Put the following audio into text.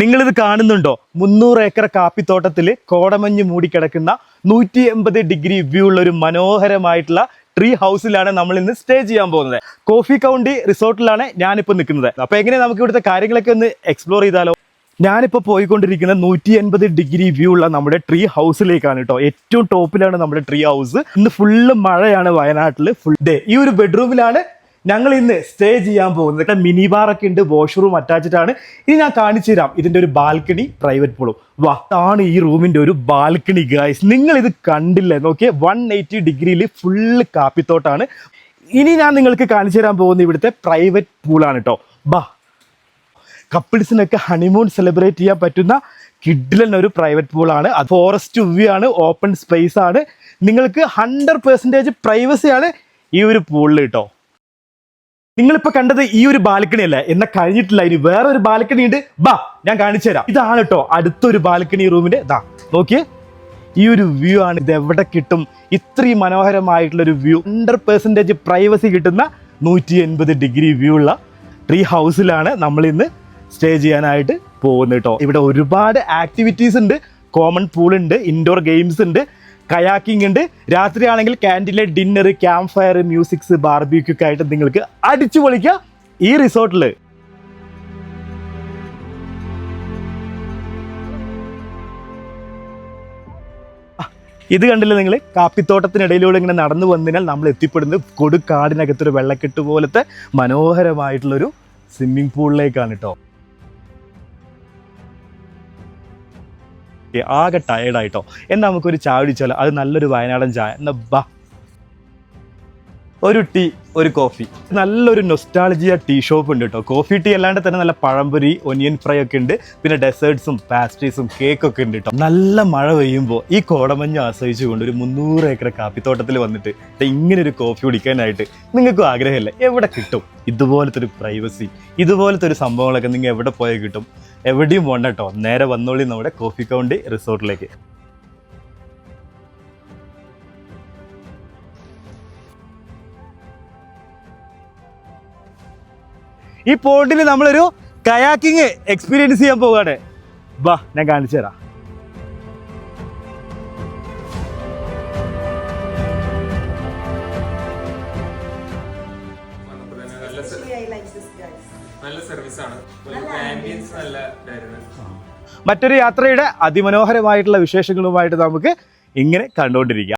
നിങ്ങളിത് കാണുന്നുണ്ടോ? മുന്നൂറ് ഏക്കർ കാപ്പിത്തോട്ടത്തിൽ കോടമഞ്ഞ് മൂടിക്കിടക്കുന്ന നൂറ്റി എൺപത് ഡിഗ്രി വ്യൂ ഉള്ള ഒരു മനോഹരമായിട്ടുള്ള ട്രീ ഹൗസിലാണ് നമ്മൾ ഇന്ന് സ്റ്റേ ചെയ്യാൻ പോകുന്നത്. കോഫി കൗണ്ടി റിസോർട്ടിലാണ് ഞാനിപ്പോൾ നിൽക്കുന്നത്. അപ്പോൾ എങ്ങനെ നമുക്ക് ഇവിടുത്തെ കാര്യങ്ങളൊക്കെ ഒന്ന് എക്സ്പ്ലോർ ചെയ്താലോ? ഞാനിപ്പോൾ പോയിക്കൊണ്ടിരിക്കുന്ന നൂറ്റി എൺപത് ഡിഗ്രി വ്യൂ ഉള്ള നമ്മുടെ ട്രീ ഹൗസിലേക്കാണ് കേട്ടോ. ഏറ്റവും ടോപ്പിലാണ് നമ്മുടെ ട്രീ ഹൗസ് ഇന്ന് ഫുള്ള് മഴയാണ് വയനാട്ടിൽ ഫുൾ ഡേ ഈ ഒരു ബെഡ്റൂമിലാണ് ഞങ്ങൾ ഇന്ന് സ്റ്റേ ചെയ്യാൻ പോകുന്നത് ഇവിടെ മിനി ബാർ ഒക്കെ ഉണ്ട് വാഷ്റൂം അറ്റാച്ച്ഡ് ആണ്. ഇനി ഞാൻ കാണിച്ചു തരാം ഇതിന്റെ ഒരു ബാൽക്കണി പ്രൈവറ്റ് പൂളും വാ ആണ് ഈ റൂമിന്റെ ഒരു ബാൽക്കണി ഗൈസ് നിങ്ങൾ ഇത് കണ്ടില്ലേ? നോക്കിയേ വൺ എയ്റ്റി ഡിഗ്രിയിൽ ഫുള്ള് കാപ്പിത്തോട്ടാണ്. ഇനി ഞാൻ നിങ്ങൾക്ക് കാണിച്ചു തരാൻ പോകുന്ന ഇവിടുത്തെ പ്രൈവറ്റ് പൂളാണ് കേട്ടോ ബാ കപ്പിൾസിനൊക്കെ ഹണിമൂൺ സെലിബ്രേറ്റ് ചെയ്യാൻ പറ്റുന്ന കിഡിലൻ ഒരു പ്രൈവറ്റ് പൂളാണ് അത് ഫോറസ്റ്റ് വ്യൂ ആണ് ഓപ്പൺ സ്പേസ് ആണ്. നിങ്ങൾക്ക് ഹൺഡ്രഡ് പെർസെന്റേജ് പ്രൈവസി ആണ് ഈ ഒരു പൂളിൽ കേട്ടോ നിങ്ങളിപ്പോ കണ്ടത് ഈ ഒരു ബാൽക്കണി അല്ല എന്ന കഴിഞ്ഞിട്ടില്ല. ഇനി വേറെ ഒരു ബാൽക്കണി ഉണ്ട്. ബാ ഞാൻ കാണിച്ചു തരാം. ഇതാണ് കേട്ടോ അടുത്തൊരു ബാൽക്കണി റൂമിന്റെ ഇതാ നോക്കിയേ. ഈ ഒരു വ്യൂ ആണ്. ഇത് എവിടെ കിട്ടും? ഇത്രയും മനോഹരമായിട്ടുള്ള ഒരു വ്യൂ ഹൺഡ്രഡ് പെർസെന്റേജ് പ്രൈവസി കിട്ടുന്ന നൂറ്റി എൺപത് ഡിഗ്രി വ്യൂ ഉള്ള ട്രീ ഹൗസിലാണ് നമ്മൾ ഇന്ന് സ്റ്റേ ചെയ്യാനായിട്ട് പോകുന്നത് കേട്ടോ ഇവിടെ ഒരുപാട് ആക്ടിവിറ്റീസ് ഉണ്ട്. കോമൺ പൂൾ ഉണ്ട്. ഇൻഡോർ ഗെയിംസ് ഉണ്ട്. കയാക്കിംഗ് ഉണ്ട്. രാത്രിയാണെങ്കിൽ ക്യാന്റീനിലെ ഡിന്നർ ക്യാമ്പ് ഫയർ മ്യൂസിക്സ് ബാർബിക്യൂക്ക് ആയിട്ട് നിങ്ങൾക്ക് അടിച്ചു പൊളിക്കുക ഈ റിസോർട്ടിൽ. ഇത് കണ്ടില്ലേ നിങ്ങൾ കാപ്പിത്തോട്ടത്തിനിടയിലൂടെ ഇങ്ങനെ നടന്നു വന്നതിനാൽ നമ്മൾ എത്തിപ്പെടുന്നത് കൊടുക്കാടിനകത്തൊരു വെള്ളക്കെട്ട് പോലത്തെ മനോഹരമായിട്ടുള്ളൊരു സ്വിമ്മിംഗ് പൂളിലേക്കാണ് കേട്ടോ ആകെ ടയേർഡായിട്ടോ എന്നാൽ നമുക്കൊരു ചായ അത് നല്ലൊരു വയനാടൻ ചായ. എന്നാ ബാ. ഒരു ടീ ഒരു കോഫി. നല്ലൊരു നൊസ്റ്റാളജിയ ടീ ഷോപ്പ് ഉണ്ട് കേട്ടോ കോഫി ടീ അല്ലാണ്ട് തന്നെ നല്ല പഴംപൊരി ഒനിയൻ ഫ്രൈ ഒക്കെ ഉണ്ട്. പിന്നെ ഡെസേർട്സും പാസ്ട്രീസും കേക്കൊക്കെ ഉണ്ട് കേട്ടോ നല്ല മഴ പെയ്യുമ്പോൾ ഈ കോടമഞ്ഞ് ആസ്വദിച്ചുകൊണ്ട് ഒരു മുന്നൂറ് ഏക്കർ കാപ്പിത്തോട്ടത്തിൽ വന്നിട്ട് ഇങ്ങനെ ഒരു കോഫി കുടിക്കാനായിട്ട് നിങ്ങൾക്കും ആഗ്രഹമില്ല. എവിടെ കിട്ടും? ഇതുപോലത്തെ ഒരു പ്രൈവസി ഇതുപോലത്തെ ഒരു സംഭവങ്ങളൊക്കെ നിങ്ങൾ എവിടെ പോയാൽ കിട്ടും? എവിടെയും പോകണ്ട കേട്ടോ നേരെ വന്നോളി നമ്മുടെ കോഫി കൗണ്ടി റിസോർട്ടിലേക്ക് ഈ പോണ്ടിൽ നമ്മളൊരു കയാക്കിങ് എക്സ്പീരിയൻസ് ചെയ്യാൻ പോവാണ് ബാ ഞാൻ കാണിച്ചു തരാം. മറ്റൊരു യാത്രയുടെ അതിമനോഹരമായിട്ടുള്ള വിശേഷങ്ങളുമായിട്ട് നമുക്ക് ഇങ്ങനെ കണ്ടുകൊണ്ടിരിക്കാം.